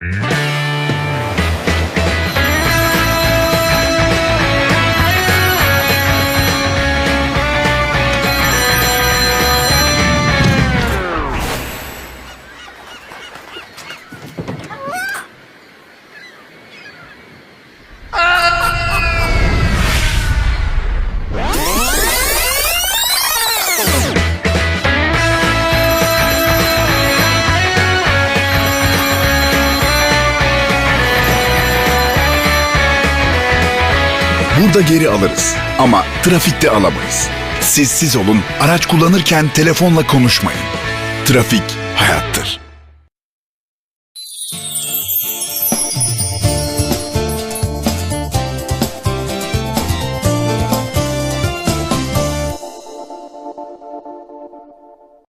Música Burada geri alırız ama trafikte alamayız. Siz siz olun, araç kullanırken telefonla konuşmayın. Trafik hayat.